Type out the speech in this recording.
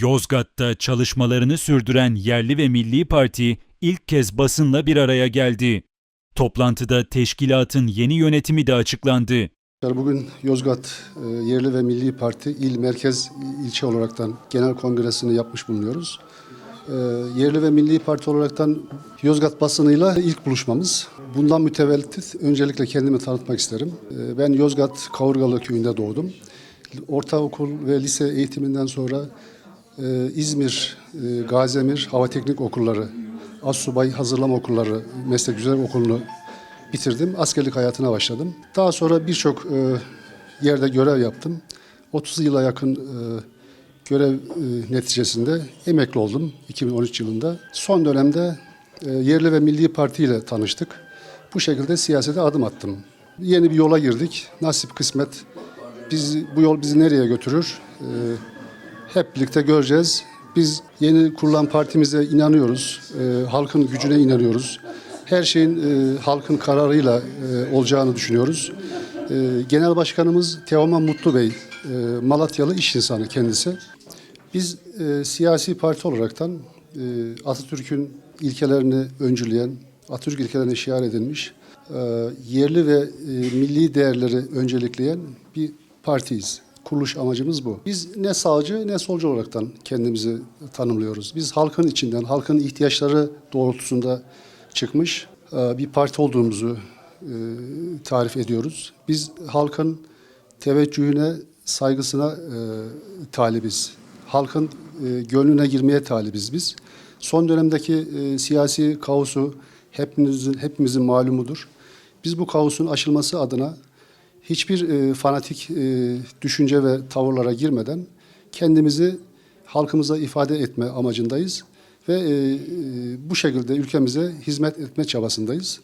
Yozgat'ta çalışmalarını sürdüren yerli ve milli parti ilk kez basınla bir araya geldi. Toplantıda teşkilatın yeni yönetimi de açıklandı. Bugün Yozgat e, Yerli ve Milli Parti il merkez ilçe olaraktan genel kongresini yapmış bulunuyoruz. E, Yerli ve Milli Parti olaraktan Yozgat basınıyla ilk buluşmamız. Bundan mütevellit öncelikle kendimi tanıtmak isterim. E, Ben Yozgat Kavurgalı köyünde doğdum. Ortaokul ve lise eğitiminden sonra e, İzmir, e, Gazemir Hava Teknik Okulları, Assubay Hazırlama Okulları, Meslek Güzel Okulu'nu bitirdim. Askerlik hayatına başladım. Daha sonra birçok e, yerde görev yaptım. 30 yıla yakın e, görev e, neticesinde emekli oldum 2013 yılında. Son dönemde Yerli ve Milli Parti ile tanıştık. Bu şekilde siyasete adım attım. Yeni bir yola girdik. Nasip kısmet. Biz bu yol bizi nereye götürür? E, hep birlikte göreceğiz. Biz yeni kurulan partimize inanıyoruz. E, halkın gücüne inanıyoruz. Her şeyin e, halkın kararıyla e, olacağını düşünüyoruz. E, Genel Başkanımız Teoman Mutlu Bey, e, Malatyalı iş insanı kendisi. Biz e, siyasi parti olaraktan e, Atatürk'ün ilkelerini öncüleyen, Atatürk ilkelerine şiar edilmiş, e, yerli ve e, milli değerleri öncelikleyen bir partiyiz. Kuruluş amacımız bu. Biz ne sağcı ne solcu olaraktan kendimizi tanımlıyoruz. Biz halkın içinden, halkın ihtiyaçları doğrultusunda çıkmış e, bir parti olduğumuzu e, tarif ediyoruz. Biz halkın teveccühüne, saygısına e, talibiz. Halkın gönlüne girmeye talibiz biz. Son dönemdeki siyasi kaosu hepimizin, hepimizin malumudur. Biz bu kaosun aşılması adına hiçbir e, fanatik e, düşünce ve tavırlara girmeden kendimizi halkımıza ifade etme amacındayız ve e, e, bu şekilde ülkemize hizmet etme çabasındayız.